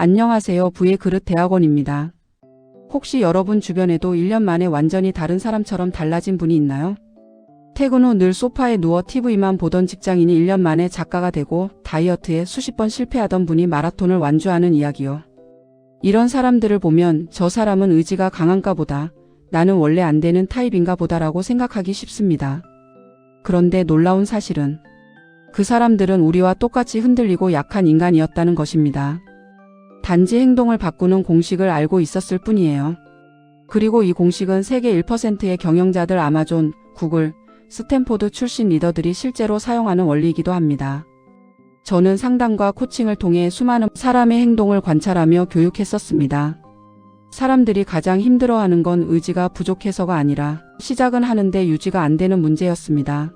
안녕하세요. 부의 그릇 대학원입니다. 혹시 여러분 주변에도 1년 만에 완전히 다른 사람처럼 달라진 분이 있나요? 퇴근 후 늘 소파에 누워 TV만 보던 직장인이 1년 만에 작가가 되고 다이어트에 수십 번 실패하던 분이 마라톤을 완주하는 이야기요. 이런 사람들을 보면 저 사람은 의지가 강한가 보다, 나는 원래 안 되는 타입인가 보다라고 생각하기 쉽습니다. 그런데 놀라운 사실은 그 사람들은 우리와 똑같이 흔들리고 약한 인간이었다는 것입니다. 단지 행동을 바꾸는 공식을 알고 있었을 뿐이에요. 그리고 이 공식은 세계 1%의 경영자들 아마존, 구글, 스탠포드 출신 리더들이 실제로 사용하는 원리이기도 합니다. 저는 상담과 코칭을 통해 수많은 사람의 행동을 관찰하며 교육했었습니다. 사람들이 가장 힘들어하는 건 의지가 부족해서가 아니라 시작은 하는데 유지가 안 되는 문제였습니다.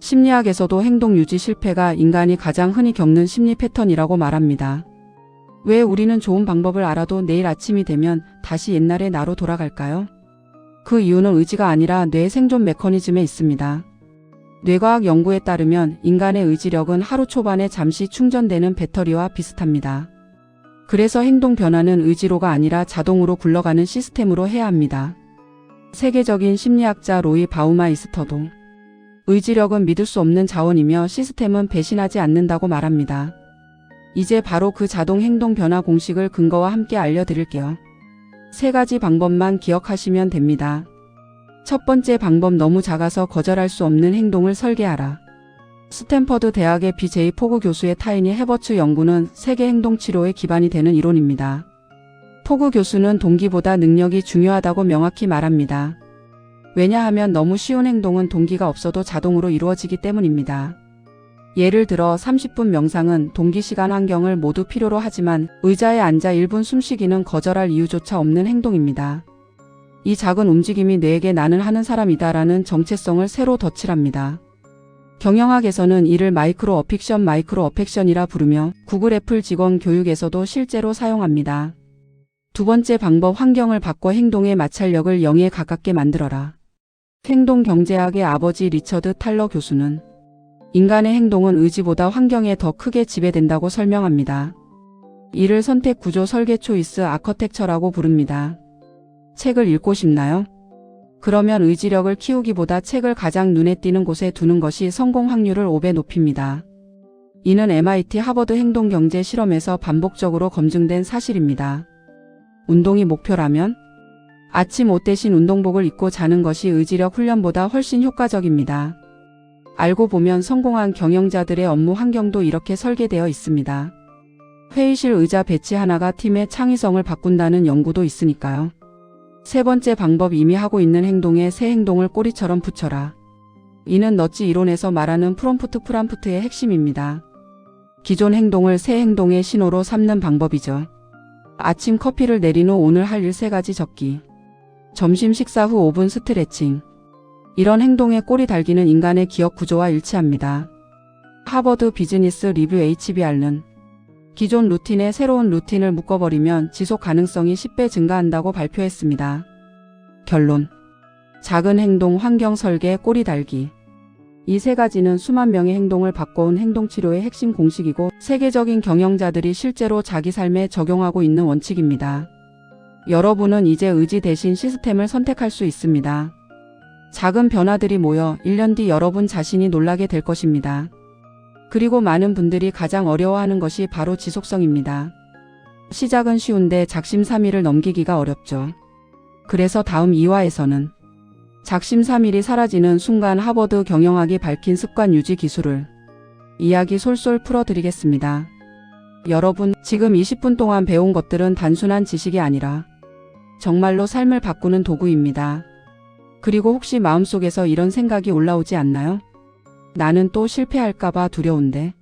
심리학에서도 행동 유지 실패가 인간이 가장 흔히 겪는 심리 패턴이라고 말합니다. 왜 우리는 좋은 방법을 알아도 내일 아침이 되면 다시 옛날의 나로 돌아갈까요? 그 이유는 의지가 아니라 뇌 생존 메커니즘에 있습니다. 뇌과학 연구에 따르면 인간의 의지력은 하루 초반에 잠시 충전되는 배터리와 비슷합니다. 그래서 행동 변화는 의지로가 아니라 자동으로 굴러가는 시스템으로 해야 합니다. 세계적인 심리학자 로이 바우마이스터도 의지력은 믿을 수 없는 자원이며 시스템은 배신하지 않는다고 말합니다. 이제 바로 그 자동 행동 변화 공식을 근거와 함께 알려드릴게요. 세 가지 방법만 기억하시면 됩니다. 첫 번째 방법 너무 작아서 거절할 수 없는 행동을 설계하라. 스탠퍼드 대학의 BJ 포그 교수의 타인이 해버츠 연구는 세계 행동 치료의 기반이 되는 이론입니다. 포그 교수는 동기보다 능력이 중요하다고 명확히 말합니다. 왜냐하면 너무 쉬운 행동은 동기가 없어도 자동으로 이루어지기 때문입니다. 예를 들어 30분 명상은 동기 시간 환경을 모두 필요로 하지만 의자에 앉아 1분 숨쉬기는 거절할 이유조차 없는 행동입니다. 이 작은 움직임이 뇌에게 나는 하는 사람이다 라는 정체성을 새로 덧칠합니다. 경영학에서는 이를 마이크로 어픽션 마이크로 어펙션이라 부르며 구글 애플 직원 교육에서도 실제로 사용합니다. 두 번째 방법 환경을 바꿔 행동의 마찰력을 0에 가깝게 만들어라. 행동 경제학의 아버지 리처드 탈러 교수는 인간의 행동은 의지보다 환경에 더 크게 지배된다고 설명합니다. 이를 선택 구조 설계 초이스 아커텍처라고 부릅니다. 책을 읽고 싶나요? 그러면 의지력을 키우기보다 책을 가장 눈에 띄는 곳에 두는 것이 성공 확률을 5배 높입니다. 이는 MIT 하버드 행동경제 실험에서 반복적으로 검증된 사실입니다. 운동이 목표라면 아침 옷 대신 운동복을 입고 자는 것이 의지력 훈련보다 훨씬 효과적입니다. 알고 보면 성공한 경영자들의 업무 환경도 이렇게 설계되어 있습니다. 회의실 의자 배치 하나가 팀의 창의성을 바꾼다는 연구도 있으니까요. 세 번째 방법 이미 하고 있는 행동에 새 행동을 꼬리처럼 붙여라. 이는 너찌 이론에서 말하는 프롬프트 프람프트의 핵심입니다. 기존 행동을 새 행동의 신호로 삼는 방법이죠. 아침 커피를 내린 후 오늘 할 일 세 가지 적기. 점심 식사 후 5분 스트레칭. 이런 행동에 꼬리 달기는 인간의 기억 구조와 일치합니다. 하버드 비즈니스 리뷰 HBR는 기존 루틴에 새로운 루틴을 묶어버리면 지속 가능성이 10배 증가한다고 발표했습니다. 결론. 작은 행동 환경 설계 꼬리 달기. 이 세 가지는 수만 명의 행동을 바꿔온 행동치료의 핵심 공식이고 세계적인 경영자들이 실제로 자기 삶에 적용하고 있는 원칙입니다. 여러분은 이제 의지 대신 시스템을 선택할 수 있습니다. 작은 변화들이 모여 1년 뒤 여러분 자신이 놀라게 될 것입니다. 그리고 많은 분들이 가장 어려워하는 것이 바로 지속성입니다. 시작은 쉬운데 작심삼일을 넘기기가 어렵죠. 그래서 다음 2화에서는 작심삼일이 사라지는 순간 하버드 경영학이 밝힌 습관 유지 기술을 이야기 솔솔 풀어드리겠습니다. 여러분, 지금 20분 동안 배운 것들은 단순한 지식이 아니라 정말로 삶을 바꾸는 도구입니다. 그리고 혹시 마음속에서 이런 생각이 올라오지 않나요? 나는 또 실패할까봐 두려운데.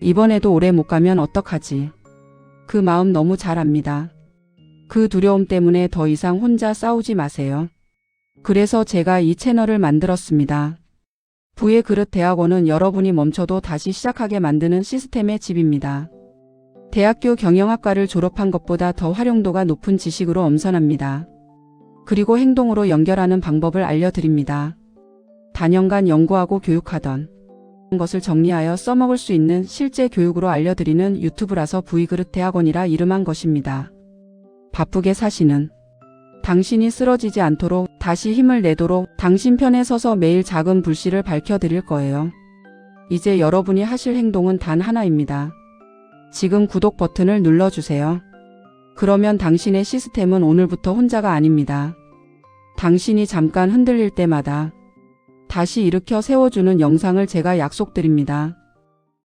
이번에도 오래 못 가면 어떡하지? 그 마음 너무 잘 압니다. 그 두려움 때문에 더 이상 혼자 싸우지 마세요. 그래서 제가 이 채널을 만들었습니다. 부의 그릇 대학원은 여러분이 멈춰도 다시 시작하게 만드는 시스템의 집입니다. 대학교 경영학과를 졸업한 것보다 더 활용도가 높은 지식으로 엄선합니다. 그리고 행동으로 연결하는 방법을 알려드립니다. 단연간 연구하고 교육하던 것을 정리하여 써먹을 수 있는 실제 교육으로 알려드리는 유튜브라서 V그릇 대학원이라 이름한 것입니다. 바쁘게 사시는 당신이 쓰러지지 않도록 다시 힘을 내도록 당신 편에 서서 매일 작은 불씨를 밝혀드릴 거예요. 이제 여러분이 하실 행동은 단 하나입니다. 지금 구독 버튼을 눌러주세요. 그러면 당신의 시스템은 오늘부터 혼자가 아닙니다. 당신이 잠깐 흔들릴 때마다 다시 일으켜 세워주는 영상을 제가 약속드립니다.